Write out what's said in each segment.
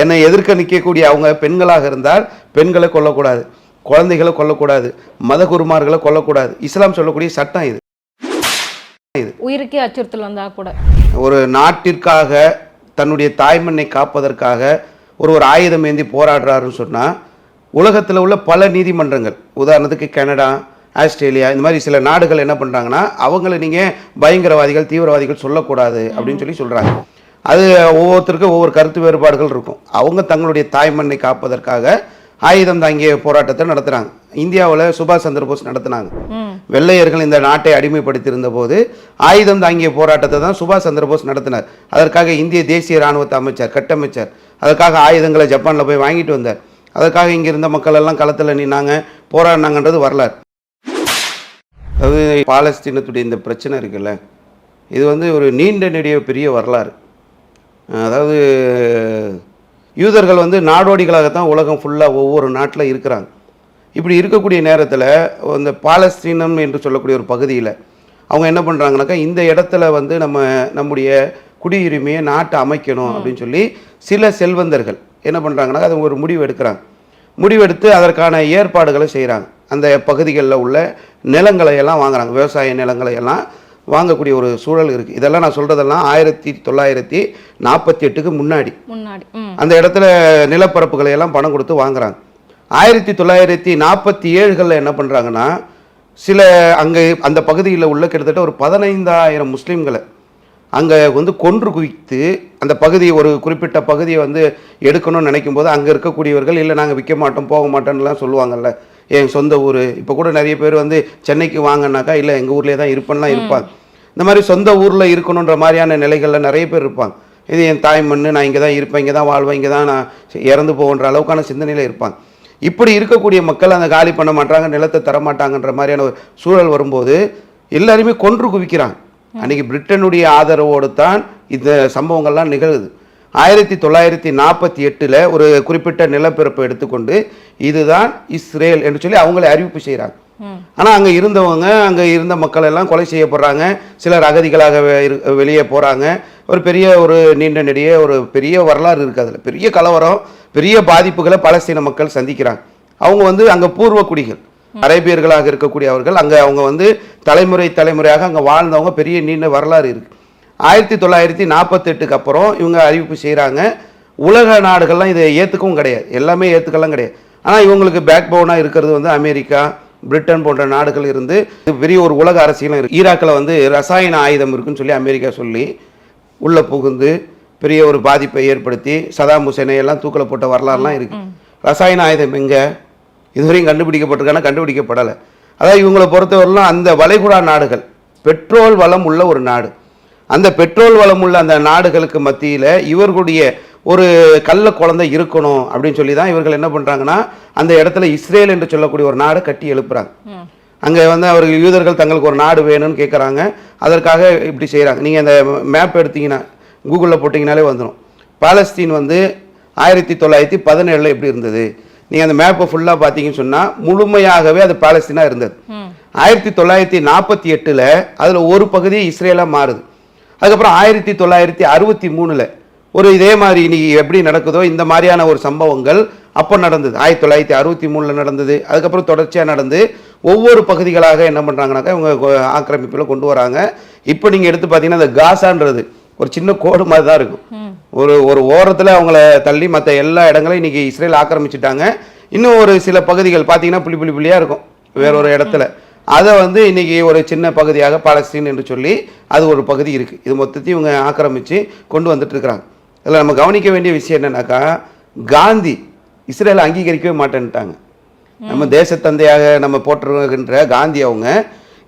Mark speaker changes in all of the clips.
Speaker 1: என்னை எதிர்க்க நிற்கக்கூடிய அவங்க பெண்களாக இருந்தால் பெண்களை கொல்லக்கூடாது குழந்தைகளை கொல்லக்கூடாது மதகுருமார்களை கொல்லக்கூடாது. இஸ்லாம் சொல்லக்கூடிய சட்டம் இது.
Speaker 2: உயிருக்கே அச்சுறுத்தல் வந்தா கூட.
Speaker 1: ஒரு நாட்டிற்காக தன்னுடைய தாய்மண்ணை காப்பதற்காக ஒரு ஒரு ஆயுதம் ஏந்தி போராடுறாருன்னு சொன்னால் உலகத்தில் உள்ள பல நீதிமன்றங்கள் உதாரணத்துக்கு கனடா ஆஸ்திரேலியா இந்த மாதிரி சில நாடுகள் என்ன பண்ணுறாங்கன்னா அவங்கள நீங்கள் பயங்கரவாதிகள் தீவிரவாதிகள் சொல்லக்கூடாது அப்படின்னு சொல்லி சொல்கிறாங்க அது ஒவ்வொருத்தருக்கும் ஒவ்வொரு கருத்து வேறுபாடுகள் இருக்கும். அவங்க தங்களுடைய தாய்மண்ணை காப்பதற்காக ஆயுதம் தாங்கிய போராட்டத்தை நடத்துகிறாங்க இந்தியாவில் சுபாஷ் சந்திர போஸ் நடத்தினாங்க. வெள்ளையர்கள் இந்த நாட்டை அடிமைப்படுத்தியிருந்த போது ஆயுதம் தாங்கிய போராட்டத்தை தான் சுபாஷ் சந்திர போஸ் நடத்தினார். அதற்காக இந்திய தேசிய இராணுவத்தை அமைச்சர் கட்டமைச்சர் அதற்காக ஆயுதங்களை ஜப்பானில் போய் வாங்கிட்டு வந்தார். அதற்காக இங்கே இருந்த மக்கள் எல்லாம் களத்தில் நின்னாங்க போராடினாங்கன்றது வரலாறு. அதாவது பாலஸ்தீனத்துடைய இந்த பிரச்சனை இருக்குல்ல இது வந்து ஒரு நீண்ட நெடிய பெரிய வரலாறு. அதாவது யூதர்கள் வந்து நாடோடிகளாகத்தான் உலகம் ஃபுல்லாக ஒவ்வொரு நாட்டில் இருக்கிறாங்க. இப்படி இருக்கக்கூடிய நேரத்தில் இந்த பாலஸ்தீனம் என்று சொல்லக்கூடிய ஒரு பகுதியில் அவங்க என்ன பண்ணுறாங்கனாக்கா இந்த இடத்துல வந்து நம்ம நம்முடைய குடியுரிமையை நாட்டை அமைக்கணும் அப்படின்னு சொல்லி சில செல்வந்தர்கள் என்ன பண்ணுறாங்கனாக்கா அது ஒரு முடிவு எடுக்கிறாங்க. முடிவெடுத்து அதற்கான ஏற்பாடுகளை செய்கிறாங்க அந்த பகுதிகளில் உள்ள நிலங்களை எல்லாம் வாங்குறாங்க. விவசாய நிலங்களை எல்லாம் வாங்கக்கூடிய ஒரு சூழல் இருக்குது இதெல்லாம் நான் சொல்கிறதெல்லாம் ஆயிரத்தி தொள்ளாயிரத்தி நாற்பத்தி எட்டுக்கு முன்னாடி.
Speaker 2: முன்னாடி
Speaker 1: அந்த இடத்துல நிலப்பரப்புகளை எல்லாம் பணம் கொடுத்து வாங்குறாங்க. ஆயிரத்தி தொள்ளாயிரத்தி நாற்பத்தி ஏழுகளில் என்ன பண்ணுறாங்கன்னா சில அங்கே அந்த பகுதியில் உள்ள கிட்டத்தட்ட ஒரு பதினைந்தாயிரம் முஸ்லீம்களை அங்கே வந்து கொன்று குவித்து அந்த பகுதி ஒரு குறிப்பிட்ட பகுதியை வந்து எடுக்கணும்னு நினைக்கும் போது அங்கே இருக்கக்கூடியவர்கள் இல்லை நாங்கள் விற்க மாட்டோம் போக மாட்டோம்னுலாம் சொல்லுவாங்கல்ல. என் சொந்த ஊர். இப்போ கூட நிறைய பேர் வந்து சென்னைக்கு வாங்கினாக்கா இல்லை எங்கள் ஊர்லேயே தான் இருப்பேன்லாம் இருப்பாங்க. இந்த மாதிரி சொந்த ஊரில் இருக்கணுன்ற மாதிரியான நிலைகளில் நிறைய பேர் இருப்பாங்க. இது என் தாய் மண்ணு நான் இங்கே தான் இருப்பேன் இங்கே தான் வாழ்வேன் இங்கே தான் நான் இறந்து போகின்ற அளவுக்கான சிந்தனையில் இருப்பாங்க. இப்படி இருக்கக்கூடிய மக்கள் அந்த காலி பண்ண மாட்டாங்க நிலத்தை தர மாட்டாங்கன்ற மாதிரியான ஒரு சூழல் வரும்போது எல்லாருமே கொன்று குவிக்கிறாங்க. அன்னைக்கு பிரிட்டனுடைய ஆதரவோடு தான் இந்த சம்பவங்கள்லாம் நிகழுது. ஆயிரத்தி தொள்ளாயிரத்தி நாற்பத்தி எட்டில் ஒரு குறிப்பிட்ட நிலப்பரப்பை எடுத்துக்கொண்டு இதுதான் இஸ்ரேல் என்று சொல்லி அவங்களே அறிவிப்பு செய்கிறாங்க ஆனால் அங்கே இருந்தவங்க அங்கே இருந்த மக்கள் எல்லாம் கொலை செய்யப்படுறாங்க. சிலர் அகதிகளாக வெளியே போகிறாங்க ஒரு பெரிய ஒரு நீண்ட நெடிய ஒரு பெரிய வரலாறு இருக்குது அதில். பெரிய கலவரம் பெரிய பாதிப்புகளை பாலஸ்தீன மக்கள் சந்திக்கிறாங்க. அவங்க வந்து அங்கே பூர்வ குடிகள். அரேபியர்களாக இருக்கக்கூடிய அவர்கள் அங்கே அவங்க வந்து தலைமுறை தலைமுறையாக அங்கே வாழ்ந்தவங்க பெரிய நீண்ட வரலாறு இருக்குது ஆயிரத்தி தொள்ளாயிரத்தி நாற்பத்தெட்டுக்கு அப்புறம் இவங்க அறிவிப்பு செய்கிறாங்க உலக நாடுகள்லாம் இதை ஏற்றுக்கவும் கிடையாது. எல்லாமே ஏற்றுக்கலாம் கிடையாது. ஆனால் இவங்களுக்கு பேக் போனாக இருக்கிறது வந்து அமெரிக்கா பிரிட்டன் போன்ற நாடுகள் இருந்து பெரிய ஒரு உலக அரசியலும் இருக்கு. ஈராக்கில் வந்து ரசாயன ஆயுதம் இருக்குன்னு சொல்லி அமெரிக்கா சொல்லி உள்ளே புகுந்து பெரிய ஒரு பாதிப்பை ஏற்படுத்தி சதாம் ஹுசேனை எல்லாம் தூக்கில் போட்ட வரலாறுலாம் இருக்கு. ரசாயன ஆயுதம் எங்கே? இதுவரையும் கண்டுபிடிக்கப்பட்டிருக்கானா? கண்டுபிடிக்கப்படலை. அதாவது இவங்களை பொறுத்தவரையிலும் அந்த வளைகுடா நாடுகள் பெட்ரோல் வளம் உள்ள ஒரு நாடு. அந்த பெட்ரோல் வளம் உள்ள அந்த நாடுகளுக்கு மத்தியில் இவர்களுடைய ஒரு கள்ள குழந்தை இருக்கணும் அப்படின்னு சொல்லி தான் இவர்கள் என்ன பண்ணுறாங்கன்னா அந்த இடத்துல இஸ்ரேல் என்று சொல்லக்கூடிய ஒரு நாடை கட்டி எழுப்புறாங்க. அங்கே வந்து அவர்கள் யூதர்கள் தங்களுக்கு ஒரு நாடு வேணும்னு கேட்குறாங்க அதற்காக இப்படி செய்கிறாங்க நீங்கள் அந்த மேப் எடுத்தீங்கன்னா கூகுளில் போட்டிங்கனாலே வந்துடும் பாலஸ்தீன் வந்து ஆயிரத்தி தொள்ளாயிரத்தி பதினேழில் எப்படி இருந்தது? நீங்கள் அந்த மேப்பை ஃபுல்லாக பார்த்தீங்கன்னு சொன்னால் முழுமையாகவே அது பாலஸ்தீனாக இருந்தது. ஆயிரத்தி தொள்ளாயிரத்தி நாற்பத்தி எட்டில் அதில் ஒரு பகுதி இஸ்ரேலாக மாறுது. அதுக்கப்புறம் ஆயிரத்தி தொள்ளாயிரத்தி அறுபத்தி மூணில் ஒரு இதே மாதிரி இன்னைக்கு எப்படி நடக்குதோ இந்த மாதிரியான ஒரு சம்பவங்கள் அப்போ நடந்தது. ஆயிரத்தி தொள்ளாயிரத்தி அறுபத்தி மூணில் நடந்தது. அதுக்கப்புறம் தொடர்ச்சியாக நடந்து ஒவ்வொரு பகுதிகளாக என்ன பண்ணுறாங்கனாக்கா இவங்க ஆக்கிரமிப்பில் கொண்டு வராங்க. இப்போ நீங்கள் எடுத்து பார்த்தீங்கன்னா அந்த காசான்றது ஒரு சின்ன கோடு மாதிரி தான் இருக்கும். ஒரு ஒரு ஓரத்தில் அவங்கள தள்ளி மற்ற எல்லா இடங்களையும் இன்னைக்கு இஸ்ரேல் ஆக்கிரமிச்சிட்டாங்க. இன்னும் ஒரு சில பகுதிகள் பார்த்தீங்கன்னா புள்ளி புள்ளி புள்ளியாக இருக்கும். வேற ஒரு இடத்துல. அதை வந்து இன்னைக்கு ஒரு சின்ன பகுதியாக பாலஸ்தீன் என்று சொல்லி அது ஒரு பகுதி இருக்குது இது மொத்தத்தையும் இவங்க ஆக்கிரமித்து கொண்டு வந்துட்டு இருக்கிறாங்க. இதில் நம்ம கவனிக்க வேண்டிய விஷயம் என்னன்னாக்கா காந்தி இஸ்ரேலை அங்கீகரிக்கவே மாட்டேன்ட்டாங்க. நம்ம தேசத்தந்தையாக நம்ம போற்றுகின்ற காந்தி அவங்க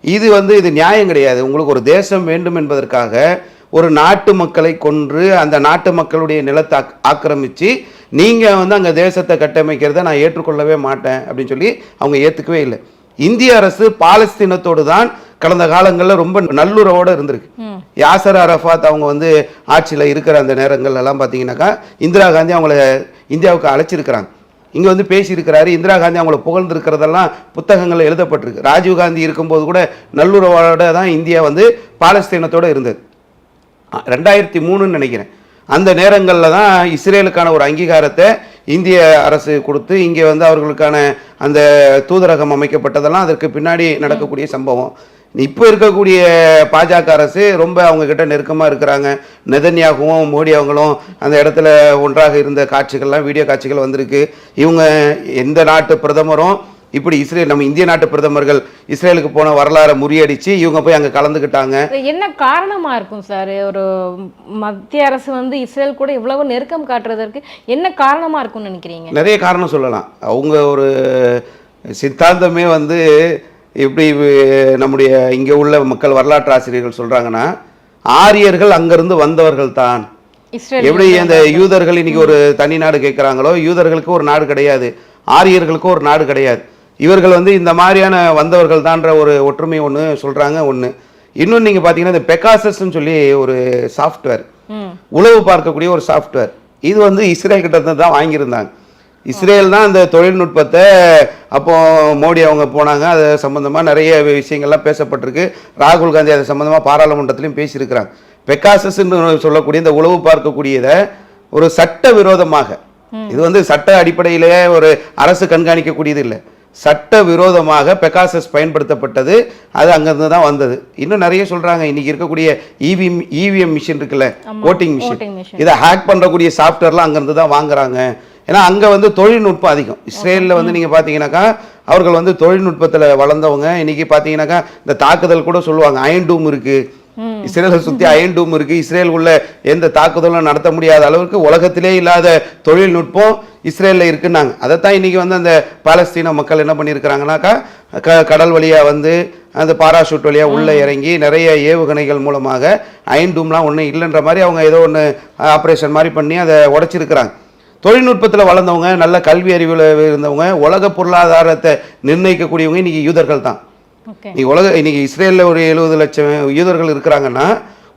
Speaker 1: இது வந்து இது நியாயம் கிடையாது. உங்களுக்கு ஒரு தேசம் வேண்டும் என்பதற்காக ஒரு நாட்டு மக்களை கொன்று அந்த நாட்டு மக்களுடைய நிலத்தை ஆக்- ஆக்கிரமிச்சு நீங்கள் வந்து அங்கே தேசத்தை கட்டமைக்கிறத நான் ஏற்றுக்கொள்ளவே மாட்டேன் அப்படின்னு சொல்லி அவங்க ஏற்றுக்கவே இல்லை. இந்திய அரசு பாலஸ்தீனத்தோடு தான் கடந்த காலங்களில் ரொம்ப நல்லுறவோடு இருந்திருக்கு. யாசர் அரஃபாத் அவங்க வந்து ஆட்சியில் இருக்கிற அந்த நேரங்கள் எல்லாம் பார்த்தீங்கன்னாக்கா இந்திரா காந்தி அவங்கள இந்தியாவுக்கு அழைச்சிருக்கிறாங்க. இங்கே வந்து பேசியிருக்கிறாரு. இந்திரா காந்தி அவங்கள புகழ்ந்திருக்கிறதெல்லாம் புத்தகங்களில் எழுதப்பட்டிருக்கு. ராஜீவ் காந்தி இருக்கும்போது கூட நல்லுறவோட தான் இந்தியா வந்து பாலஸ்தீனத்தோடு இருந்தது. ரெண்டாயிரத்தி மூணுன்னு நினைக்கிறேன். அந்த நேரங்களில் தான் இஸ்ரேலுக்கான ஒரு அங்கீகாரத்தை இந்திய அரசு கொடுத்து இங்கே வந்து அவர்களுக்கான அந்த தூதரகம் அமைக்கப்பட்டதெல்லாம் அதற்கு பின்னாடி நடக்கக்கூடிய சம்பவம். இப்போ இருக்கக்கூடிய பாஜக அரசு ரொம்ப அவங்க கிட்ட நெருக்கமாக இருக்கிறாங்க. நெதன்யாகவும் மோடி அவங்களும் அந்த இடத்துல ஒன்றாக இருந்த காட்சிகள்லாம் வீடியோ காட்சிகள் வந்திருக்கு. இவங்க எந்த நாட்டு பிரதமரும் இப்படி இஸ்ரேல் நம்ம இந்திய நாட்டு பிரதமர்கள் இஸ்ரேலுக்கு போன வரலாறை முறியடிச்சு இவங்க போய் அங்கே கலந்துக்கிட்டாங்க
Speaker 2: இது என்ன காரணமா இருக்கும் சார்? ஒரு மத்திய அரசு வந்து இஸ்ரேல் கூட இவ்வளவு நெருக்கம் காட்டுறதற்கு என்ன காரணமா இருக்கும்னு நினைக்கிறீங்க?
Speaker 1: நிறைய காரணம் சொல்லலாம். அவங்க ஒரு சித்தாந்தமே வந்து எப்படி வு- நம்முடைய இங்கே உள்ள மக்கள் வரலாற்று ஆசிரியர்கள் சொல்கிறாங்கன்னா ஆரியர்கள் அங்கிருந்து வந்தவர்கள் தான்.
Speaker 2: இஸ்ரேல்
Speaker 1: எப்படி அந்த யூதர்கள் இன்னைக்கு ஒரு தனி நாடு கேட்குறாங்களோ யூதர்களுக்கு ஒரு நாடு கிடையாது. ஆரியர்களுக்கு ஒரு நாடு கிடையாது. இவர்கள் வந்து இந்த மாதிரியான வந்தவர்கள் தான்ற ஒரு ஒற்றுமை ஒன்று சொல்கிறாங்க ஒன்று இன்னொன்று நீங்கள் பார்த்தீங்கன்னா இந்த பெக்காசஸ்ன்னு சொல்லி ஒரு சாஃப்ட்வேர் உளவு பார்க்கக்கூடிய ஒரு சாஃப்ட்வேர் இது வந்து இஸ்ரேல் கிட்ட தான் வாங்கியிருந்தாங்க. இஸ்ரேல் தான் இந்த தொழில்நுட்பத்தை அப்போ மோடி அவங்க போனாங்க அது சம்பந்தமாக நிறைய விஷயங்கள்லாம் பேசப்பட்டிருக்கு. ராகுல் காந்தி அது சம்பந்தமாக பாராளுமன்றத்திலையும் பேசியிருக்கிறாங்க. பெக்காசஸ்ன்னு சொல்லக்கூடிய இந்த உளவு பார்க்கக்கூடியதை ஒரு சட்ட விரோதமாக. இது வந்து சட்ட அடிப்படையிலே ஒரு அரசு கண்காணிக்கக்கூடியது இல்லை. சட்ட விரோதமாக பெகாசஸ் பயன்படுத்தப்பட்டது. அது அங்கிருந்து தான் வந்தது. இன்னும் நிறைய சொல்றாங்க. இன்னைக்கு இருக்கக்கூடிய இவிஎம் இவிஎம் மிஷின் இருக்குல்ல ஓட்டிங் மிஷின். இதை ஹேக் பண்றக்கூடிய சாஃப்ட்வேர்லாம் அங்கிருந்து தான் வாங்குறாங்க. ஏன்னா அங்க வந்து தொழில்நுட்பம் அதிகம். இஸ்ரேலில் வந்து நீங்க பாத்தீங்கன்னாக்கா அவர்கள் வந்து தொழில்நுட்பத்துல வளர்ந்தவங்க. இன்னைக்கு பாத்தீங்கன்னாக்கா இந்த தாக்குதல் கூட சொல்லுவாங்க. அயன் டூம் இருக்கு. இஸ்ரேலை சுத்தி அயன் டூம் இருக்கு. இஸ்ரேல் உள்ள எந்த தாக்குதலும் நடத்த முடியாத அளவுக்கு உலகத்திலே இல்லாத தொழில்நுட்பம் இஸ்ரேலில் இருக்குன்னாங்க. அதைத்தான் இன்னைக்கு வந்து அந்த பாலஸ்தீன மக்கள் என்ன பண்ணியிருக்கிறாங்கனாக்கா க கடல் வழியா வந்து அந்த பாராஷூட் வழியா உள்ள இறங்கி நிறைய ஏவுகணைகள் மூலமாக அயன் டூம்லாம் ஒன்றும் இல்லைன்ற மாதிரி அவங்க ஏதோ ஒன்று ஆப்ரேஷன் மாதிரி பண்ணி அதை உடைச்சிருக்கிறாங்க. தொழில்நுட்பத்தில் வளர்ந்தவங்க நல்ல கல்வி அறிவில் இருந்தவங்க உலக பொருளாதாரத்தை நிர்ணயிக்கக்கூடியவங்க இன்னைக்கு யூதர்கள் தான்
Speaker 2: ஓகே
Speaker 1: இன்னைக்கு உலக இன்னைக்கு இஸ்ரேலில் ஒரு எழுபது லட்சம் யூதர்கள் இருக்கிறாங்கன்னா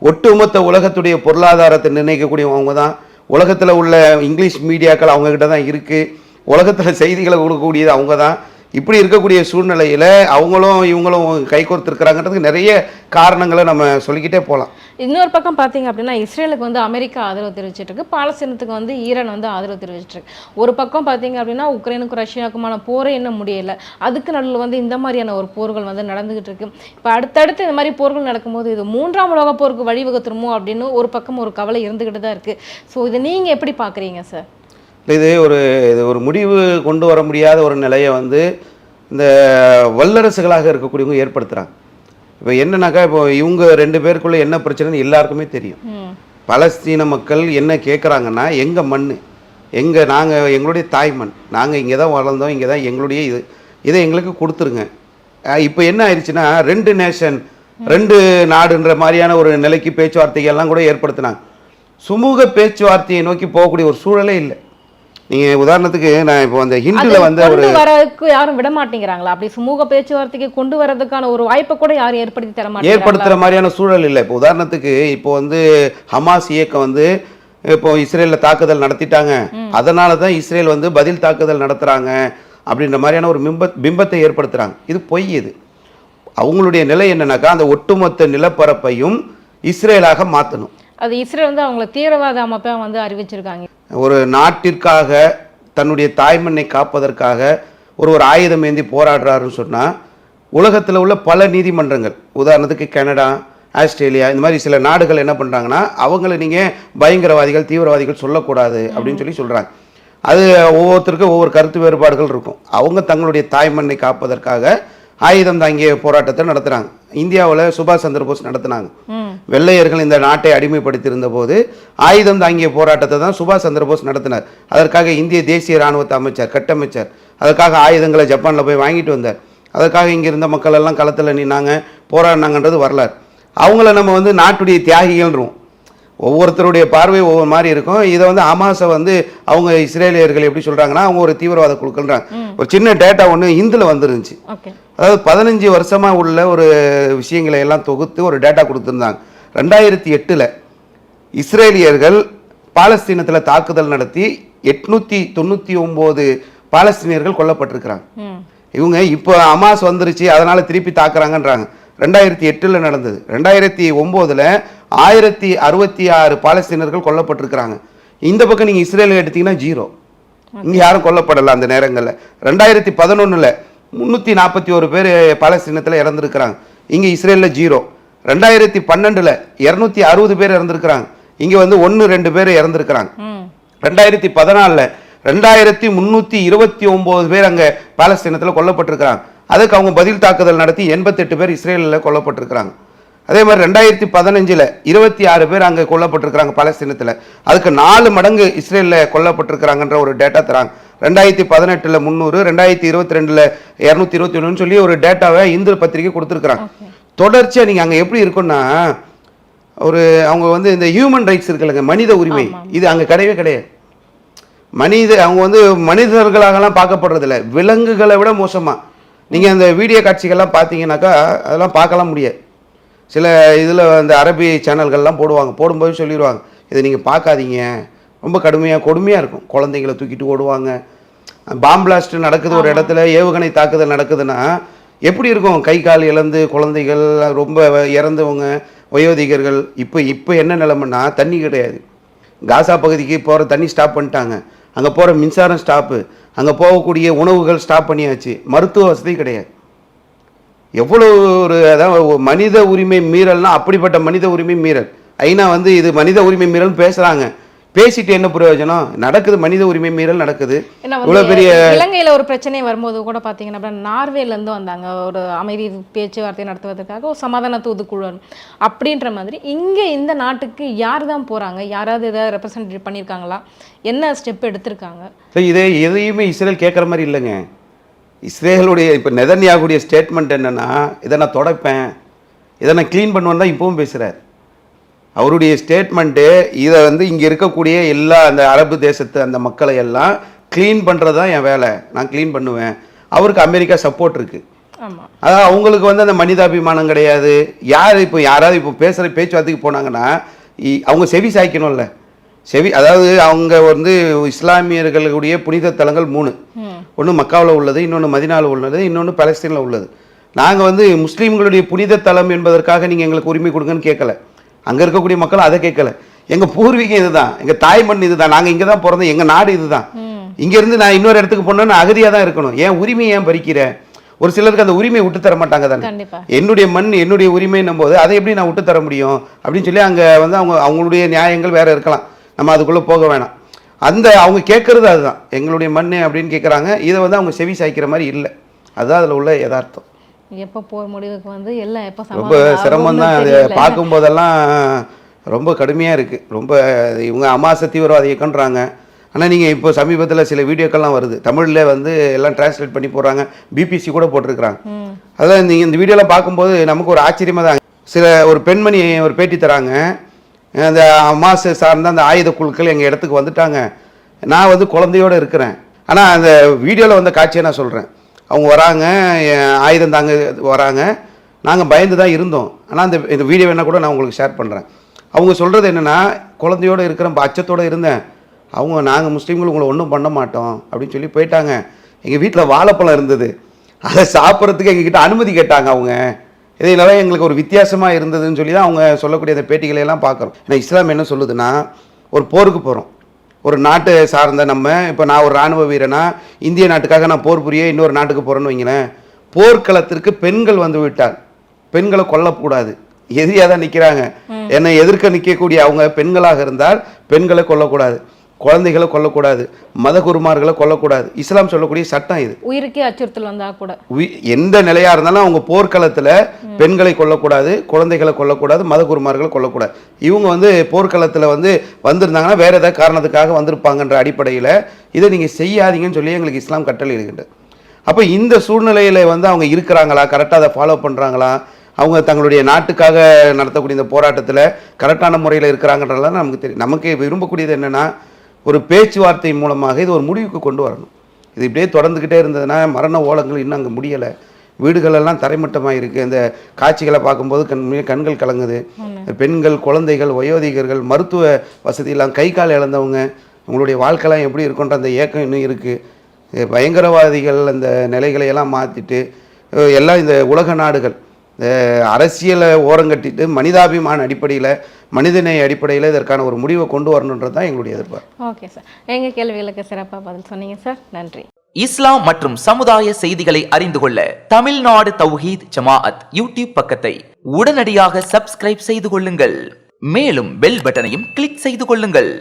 Speaker 1: ஒட்டுமொத்த உலகத்துடைய பொருளாதாரத்தை நிர்ணயிக்கக்கூடியவங்க தான் உலகத்தில் உள்ள இங்கிலீஷ் மீடியாக்கள் அவங்க கிட்ட தான் இருக்குது உலகத்தில் செய்திகளை கொடுக்கக்கூடியது அவங்க தான் இப்படி இருக்கக்கூடிய சூழ்நிலையில் அவங்களும் இவங்களும் கைகோர்த்துருக்கிறாங்கிறதுக்கு நிறைய காரணங்களை நம்ம சொல்லிக்கிட்டே போகலாம்
Speaker 2: இன்னொரு பக்கம் பார்த்தீங்க அப்படின்னா இஸ்ரேலுக்கு வந்து அமெரிக்கா ஆதரவு தெரிவிச்சிட்டு இருக்கு பாலஸ்தீனத்துக்கு வந்து ஈரான் வந்து ஆதரவு தெரிவிச்சிட்டு இருக்கு ஒரு பக்கம் பார்த்தீங்க அப்படின்னா உக்ரைனுக்கும் ரஷ்யாவுக்குமான போரே இன்னும் முடியல. அதுக்கு நடுவில் வந்து இந்த மாதிரியான ஒரு போர்கள் வந்து நடந்துகிட்டு இருக்கு. இப்போ அடுத்தடுத்து இந்த மாதிரி போர்கள் நடக்கும்போது இது மூன்றாம் உலக போருக்கு வழிவகுத்துருமோ அப்படின்னு ஒரு பக்கம் ஒரு கவலை இருந்துகிட்டு தான் இருக்கு. ஸோ இதை நீங்கள் எப்படி பார்க்குறீங்க சார்
Speaker 1: இது ஒரு இது ஒரு முடிவு கொண்டு வர முடியாத ஒரு நிலையை வந்து இந்த வல்லரசுகளாக இருக்கக்கூடியவங்க ஏற்படுத்துகிறாங்க இப்போ என்னன்னாக்கா இப்போ இவங்க ரெண்டு பேருக்குள்ள என்ன பிரச்சனைன்னு எல்லாருக்குமே தெரியும். பலஸ்தீன மக்கள் என்ன கேட்குறாங்கன்னா எங்கள் மண் எங்கள் நாங்கள் எங்களுடைய தாய் மண் நாங்கள் இங்கே தான் வளர்ந்தோம் இங்கே தான் எங்களுடைய இது இதை எங்களுக்கு கொடுத்துருங்க. இப்போ என்ன ஆயிடுச்சுன்னா ரெண்டு நேஷன் ரெண்டு நாடுன்ற மாதிரியான ஒரு நிலைக்கு பேச்சுவார்த்தைகள்லாம் கூட ஏற்படுத்தினாங்க. சுமூக பேச்சுவார்த்தையை நோக்கி போகக்கூடிய ஒரு சூழலே இல்லை. நீங்கள் உதாரணத்துக்கு நான் இப்போ அந்த ஹிந்துல வந்து ஒரு
Speaker 2: வரதுக்கு யாரும் விட மாட்டேங்கிறாங்களா அப்படி சுமூக பேச்சுவார்த்தைக்கு கொண்டு வரதுக்கான ஒரு வாய்ப்பை கூட யாரும் ஏற்படுத்தி தர மாட்டேங்கிறாங்களா?
Speaker 1: ஏற்படுத்துகிற மாதிரியான சூழல் இல்லை. இப்போ உதாரணத்துக்கு இப்போ வந்து ஹமாஸ் இயக்கம் வந்து இப்போ இஸ்ரேலில் தாக்குதல் நடத்திட்டாங்க. அதனால தான் இஸ்ரேல் வந்து பதில் தாக்குதல் நடத்துகிறாங்க அப்படின்ற மாதிரியான ஒரு பிம்ப பிம்பத்தை ஏற்படுத்துகிறாங்க இது பொய் இது. அவங்களுடைய நிலை என்னன்னாக்கா அந்த ஒட்டுமொத்த நிலப்பரப்பையும் இஸ்ரேலாக மாற்றணும்
Speaker 2: அது இஸ்ரேல் வந்து அவங்கள தீவிரவாத அமைப்பா வந்து அறிவிச்சிருக்காங்க.
Speaker 1: ஒரு நாட்டிற்காக தன்னுடைய தாய்மண்ணை காப்பதற்காக ஒரு ஒரு ஆயுதம் ஏந்தி போராடுறாருன்னு சொன்னால் உலகத்தில் உள்ள பல நீதிமன்றங்கள் உதாரணத்துக்கு கனடா ஆஸ்திரேலியா இந்த மாதிரி சில நாடுகள் என்ன பண்ணுறாங்கன்னா அவங்கள நீங்கள் பயங்கரவாதிகள் தீவிரவாதிகள் சொல்லக்கூடாது அப்படின்னு சொல்லி சொல்கிறாங்க அது ஒவ்வொருத்தருக்கும் ஒவ்வொரு கருத்து வேறுபாடுகள் இருக்கும். அவங்க தங்களுடைய தாய்மண்ணை காப்பதற்காக ஆயுதம் தாங்கிய போராட்டத்தை நடத்துகிறாங்க இந்தியாவில் சுபாஷ் சந்திர போஸ் நடத்துனாங்க வெள்ளையர்கள் இந்த நாட்டை அடிமைப்படுத்தியிருந்த போது ஆயுதம் தாங்கிய போராட்டத்தை தான் சுபாஷ் சந்திரபோஸ் நடத்தினார். அதற்காக இந்திய தேசிய இராணுவத்தை அமைச்சார் கட்டமைச்சார் அதற்காக ஆயுதங்களை ஜப்பானில் போய் வாங்கிட்டு வந்தார். அதற்காக இங்கே இருந்த மக்கள் எல்லாம் களத்தில் நின்னாங்க போராடினாங்கன்றது வரலாறு. அவங்கள நம்ம வந்து நாட்டுடைய தியாகிகள்ன்றோம் ஒவ்வொருத்தருடைய பார்வை ஒவ்வொரு மாதிரி இருக்கும். இதை வந்து ஹமாஸை வந்து அவங்க இஸ்ரேலியர்கள் எப்படி சொல்கிறாங்கன்னா அவங்க ஒரு தீவிரவாத குழுக்கள்ன்றாங்க. ஒரு சின்ன டேட்டா ஒன்று இந்தில் வந்துருந்துச்சு. அதாவது பதினஞ்சு வருஷமாக உள்ள ஒரு விஷயங்களை எல்லாம் தொகுத்து ஒரு டேட்டா கொடுத்துருந்தாங்க. ரெண்டாயிரத்தி எட்டில் இஸ்ரேலியர்கள் பாலஸ்தீனத்தில் தாக்குதல் நடத்தி எட்நூற்றி தொண்ணூற்றி ஒம்பது பாலஸ்தீனியர்கள் கொல்லப்பட்டிருக்கிறாங்க. இவங்க இப்போ அமாஸ் வந்துருச்சு அதனால் திருப்பி தாக்குறாங்கன்றாங்க. ரெண்டாயிரத்தி எட்டில் நடந்தது. ரெண்டாயிரத்தி ஒம்போதில் ஆயிரத்தி அறுபத்தி ஆறு பாலஸ்தீனர்கள் கொல்லப்பட்டிருக்கிறாங்க. இந்த பக்கம் நீங்கள் இஸ்ரேல் எடுத்தீங்கன்னா ஜீரோ இங்கே யாரும் கொல்லப்படலை அந்த நேரங்களில். ரெண்டாயிரத்தி பதினொன்றில் முந்நூற்றி நாற்பத்தி ஒரு பேர் பாலஸ்தீனத்தில் இறந்துருக்கிறாங்க. இங்கே இஸ்ரேலில் ஜீரோ. ரெண்டாயிரத்தி பன்னெண்டில் இரநூத்தி அறுபது பேர் இறந்துருக்கிறாங்க. இங்கே வந்து ஒன்று ரெண்டு பேர் இறந்துருக்கிறாங்க. ரெண்டாயிரத்தி பதினாலில் ரெண்டாயிரத்தி முந்நூற்றி இருபத்தி ஒம்பது பேர் அங்கே பாலஸ்தீனத்தில் கொல்லப்பட்டிருக்கிறாங்க. அதுக்கு அவங்க பதில் தாக்குதல் நடத்தி எண்பத்தெட்டு பேர் இஸ்ரேலில் கொல்லப்பட்டிருக்கிறாங்க. அதே மாதிரி ரெண்டாயிரத்தி பதினஞ்சில் இருபத்தி ஆறு பேர் அங்கே கொல்லப்பட்டிருக்கிறாங்க பாலஸ்தீனத்தில். அதுக்கு நாலு மடங்கு இஸ்ரேலில் கொல்லப்பட்டிருக்கிறாங்கன்ற ஒரு டேட்டா தராங்க. ரெண்டாயிரத்தி பதினெட்டில் முந்நூறு ரெண்டாயிரத்தி இருபத்தி ரெண்டில் இரநூத்தி இருபத்தி ஒன்றுன்னு சொல்லி ஒரு டேட்டாவை இந்து பத்திரிகை கொடுத்துருக்குறாங்க. தொடர்ச்சியாக நீங்கள் அங்கே எப்படி இருக்குன்னா ஒரு அவங்க வந்து இந்த ஹியூமன் ரைட்ஸ் இருக்குல்லங்க மனித உரிமை. இது அங்கே கிடையவே கிடையாது. மனித அவங்க வந்து மனிதர்களாகலாம் பார்க்கப்படுறதில்ல. விலங்குகளை விட மோசமாக நீங்கள் அந்த வீடியோ காட்சிகள்லாம் பார்த்தீங்கன்னாக்கா அதெல்லாம் பார்க்கலாம் முடியாது. சில இதில் அந்த அரபி சேனல்கள்லாம் போடுவாங்க போடும்போது சொல்லிடுவாங்க இதை நீங்கள் பார்க்காதீங்க. ரொம்ப கடுமையாக கொடுமையாக இருக்கும். குழந்தைங்களை தூக்கிட்டு ஓடுவாங்க. பாம் பிளாஸ்ட் நடக்குது ஒரு இடத்துல ஏவுகணை தாக்குதல் நடக்குதுன்னா எப்படி இருக்கும்? கை கால் இழந்து குழந்தைகள் ரொம்ப இறந்தவங்க வயோதிகர்கள் இப்போ இப்போ என்ன நிலைமைன்னா தண்ணி கிடையாது. காசா பகுதிக்கு போகிற தண்ணி ஸ்டாப் பண்ணிட்டாங்க. அங்கே போகிற மின்சாரம் ஸ்டாப்பு அங்கே போகக்கூடிய உணவுகள் ஸ்டாப் பண்ணியாச்சு. மருத்துவ வசதி கிடையாது. எவ்வளோ ஒரு அதாவது மனித உரிமை மீறல்னா அப்படிப்பட்ட மனித உரிமை மீறல். ஐநா வந்து இது மனித உரிமை மீறல் பேசுகிறாங்க பேசிட்டு என்ன பிரயோஜனம்? நடக்குது மனித உரிமை மீறல் நடக்குது. இவ்வளோ பெரிய
Speaker 2: இலங்கையில ஒரு பிரச்சனை வரும்போது கூட பாத்தீங்கன்னா அப்படின்னா நார்வேல இருந்து வந்தாங்க. ஒரு அமைதி பேச்சுவார்த்தை நடத்துவதற்காக ஒரு சமாதான தூதுக்குழு அப்படின்ற மாதிரி இங்க இந்த நாட்டுக்கு யார் தான் போறாங்க? யாராவது ஏதாவது ரெப்ரசன்டேட் பண்ணியிருக்காங்களா என்ன ஸ்டெப் எடுத்திருக்காங்க?
Speaker 1: இதே எதையுமே இஸ்ரேல் கேட்குற மாதிரி இல்லைங்க. இஸ்ரேலுடைய இப்போ நெதன்யாகுடைய ஸ்டேட்மெண்ட் என்னன்னா இதை நான் தொடப்பேன். இதை நான் க்ளீன் பண்ணுவேன் தான் இப்பவும் பேசுகிறார் அவருடைய ஸ்டேட்மெண்ட்டு இதை வந்து இங்கே இருக்கக்கூடிய எல்லா அந்த அரபு தேசத்து அந்த மக்களை எல்லாம் க்ளீன் பண்ணுறது தான் என் வேலை. நான் க்ளீன் பண்ணுவேன். அவருக்கு அமெரிக்கா சப்போர்ட் இருக்குது அதாவது அவங்களுக்கு வந்து அந்த மனிதாபிமானம் கிடையாது. யார் இப்போ யாராவது இப்போ பேசுகிற பேச்சுவார்த்தைக்கு போனாங்கன்னா அவங்க செவி சாய்க்கணும்ல. செவி அதாவது அவங்க வந்து இஸ்லாமியர்களுடைய புனித தலங்கள் மூணு. ஒன்று மக்காவில் உள்ளது இன்னொன்று மதினாவில் உள்ளது இன்னொன்று பலஸ்தீனில் உள்ளது. நாங்கள் வந்து முஸ்லீம்களுடைய புனித தலம் என்பதற்காக நீங்கள் எங்களுக்கு உரிமை கொடுங்கன்னு கேட்கல. அங்கே இருக்கக்கூடிய மக்கள் அதை கேட்கல. எங்கள் பூர்வீகம் இதுதான் எங்கள் தாய்மண் இதுதான் நாங்கள் இங்கே தான் பிறந்தோம் எங்கள் நாடு இதுதான். இங்கேருந்து நான் இன்னொரு இடத்துக்கு போனேன்னா அகதியாக தான் இருக்கணும். ஏன் உரிமை ஏன் பறிக்கிற? ஒரு சிலருக்கு அந்த உரிமையை விட்டு தர மாட்டாங்க தானே. என்னுடைய மண் என்னுடைய உரிமைன்னும் போது அதை எப்படி நான் விட்டு தர முடியும்? அப்படின்னு சொல்லி அங்கே வந்து அவங்க அவங்களுடைய நியாயங்கள் வேற இருக்கலாம். நம்ம அதுக்குள்ளே போக வேணாம். அந்த அவங்க கேட்கறது அதுதான். எங்களுடைய மண் அப்படின்னு கேட்குறாங்க இதை வந்து அவங்க செவி சாய்க்கிற மாதிரி இல்லை. அதுதான் அதில் உள்ள யதார்த்தம்.
Speaker 2: எப்போ போர் முடிவுக்கு வந்து எல்லாம் எப்போ
Speaker 1: ரொம்ப சிரமம் தான் அதை பார்க்கும்போதெல்லாம் ரொம்ப கடுமையாக இருக்குது ரொம்ப இவங்க அமாச தீவிரவாத இயக்கன்றாங்க ஆனால் நீங்கள் இப்போ சமீபத்தில் சில வீடியோக்கள்லாம் வருது. தமிழில் வந்து எல்லாம் டிரான்ஸ்லேட் பண்ணி போடுறாங்க. பிபிசி கூட போட்டிருக்கிறாங்க. அதான் நீங்கள் இந்த வீடியோலாம் பார்க்கும்போது நமக்கு ஒரு ஆச்சரியமாக தான் சில ஒரு பெண்மணி ஒரு பேட்டி தராங்க. அந்த அமாசு சார்ந்த அந்த ஆயுத குழுக்கள் எங்கள் இடத்துக்கு வந்துட்டாங்க. நான் வந்து குழந்தையோடு இருக்கிறேன். ஆனால் அந்த வீடியோவில் வந்த காட்சியை நான் சொல்கிறேன் அவங்க வராங்க ஆயுதம் தாங்க வராங்க. நாங்கள் பயந்து தான் இருந்தோம். ஆனால் அந்த இந்த வீடியோ வேணால் கூட நான் உங்களுக்கு ஷேர் பண்ணுறேன் அவங்க சொல்கிறது என்னென்னா குழந்தையோடு இருக்கிறேன் அச்சத்தோடு இருந்தேன். அவங்க நாங்கள் முஸ்லீம்கள் உங்களை ஒன்றும் பண்ண மாட்டோம் அப்படின்னு சொல்லி போயிட்டாங்க. எங்கள் வீட்டில் வாழைப்பழம் இருந்தது. அதை சாப்பிட்றதுக்கு எங்ககிட்ட அனுமதி கேட்டாங்க அவங்க. இதெல்லாம் எங்களுக்கு ஒரு வித்தியாசமாக இருந்ததுன்னு சொல்லி தான் அவங்க சொல்லக்கூடிய அந்த பேட்டிகளை எல்லாம் பார்க்குறோம். ஏன்னா இஸ்லாம் என்ன சொல்லுதுன்னா ஒரு போருக்கு போகிறோம் ஒரு நாட்டை சார்ந்த நம்ம இப்போ நான் ஒரு ராணுவ வீரனா இந்திய நாட்டுக்காக நான் போர் புரிய இன்னொரு நாட்டுக்கு போகிறேன்னு வைங்களேன் போர்க்களத்திற்கு பெண்கள் வந்து விட்டால் பெண்களை கொல்லக்கூடாது. எதிரியாக தான் நிற்கிறாங்க என்னை எதிர்க்க நிற்கக்கூடிய அவங்க பெண்களாக இருந்தால் பெண்களை கொல்லக்கூடாது. குழந்தைகளை கொல்லக்கூடாது மத குருமார்களை கொல்லக்கூடாது. இஸ்லாம் சொல்லக்கூடிய சட்டம் இது.
Speaker 2: உயிருக்கே அச்சுறுத்தல் வந்தா கூட.
Speaker 1: எந்த நிலையா இருந்தாலும் அவங்க போர்க்களத்துல பெண்களை கொல்லக்கூடாது குழந்தைகளை கொல்லக்கூடாது மத குருமார்களை கொல்லக்கூடாது. இவங்க வந்து போர்க்களத்துல வந்து வந்திருந்தாங்கன்னா வேற ஏதாவது காரணத்துக்காக வந்திருப்பாங்கன்ற அடிப்படையில இதை நீங்க செய்யாதீங்கன்னு சொல்லி எங்களுக்கு இஸ்லாம் கட்டளை இடுகின்றது. அப்போ இந்த சூழ்நிலையில வந்து அவங்க இருக்கிறாங்களா? கரெக்டாக அதை ஃபாலோ பண்றாங்களா? அவங்க தங்களுடைய நாட்டுக்காக நடத்தக்கூடிய இந்த போராட்டத்துல கரெக்டான முறையில் இருக்கிறாங்கன்றதெல்லாம் நமக்கு தெரியும். நமக்கு விரும்பக்கூடியது என்னன்னா ஒரு பேச்சுவார்த்தை மூலமாக இது ஒரு முடிவுக்கு கொண்டு வரணும். இது இப்படியே தொடர்ந்துக்கிட்டே இருந்ததுன்னா மரண ஓலங்கள் இன்னும் அங்கே முடியலை. வீடுகளெல்லாம் தரைமட்டமாக இருக்குது இந்த காட்சிகளை பார்க்கும்போது கண் கண்கள் கலங்குது. பெண்கள் குழந்தைகள் வயோதிகர்கள் மருத்துவ வசதியெல்லாம் கை கால் இழந்தவங்க அவங்களுடைய வாழ்க்கைலாம் எப்படி இருக்குன்ற அந்த ஏக்கம் இன்னும் இருக்குது பயங்கரவாதிகள் அந்த நிலைகளை எல்லாம் மாற்றிட்டு எல்லாம் இந்த உலக நாடுகள் அரசியலை ஓரங்கட்டிட்டு மனிதாபிமான அடிப்படையில் மனிதநேய அடிப்படையில் இதற்கான ஒரு முடிவை கொண்டு வரணுன்றது தான் எங்களுடைய எதிர்பார்ப்பு
Speaker 2: ஓகே சார். எங்கள் கேள்விகளுக்கு சிறப்பாக பதில் சொன்னீங்க சார். நன்றி.
Speaker 3: இஸ்லாம் மற்றும் சமுதாய செய்திகளை அறிந்து கொள்ள தமிழ்நாடு தௌஹீத் ஜமாஅத் யூடியூப் பக்கத்தை உடனடியாக சப்ஸ்கிரைப் செய்து கொள்ளுங்கள். மேலும் பெல் பட்டனையும் கிளிக் செய்து கொள்ளுங்கள்.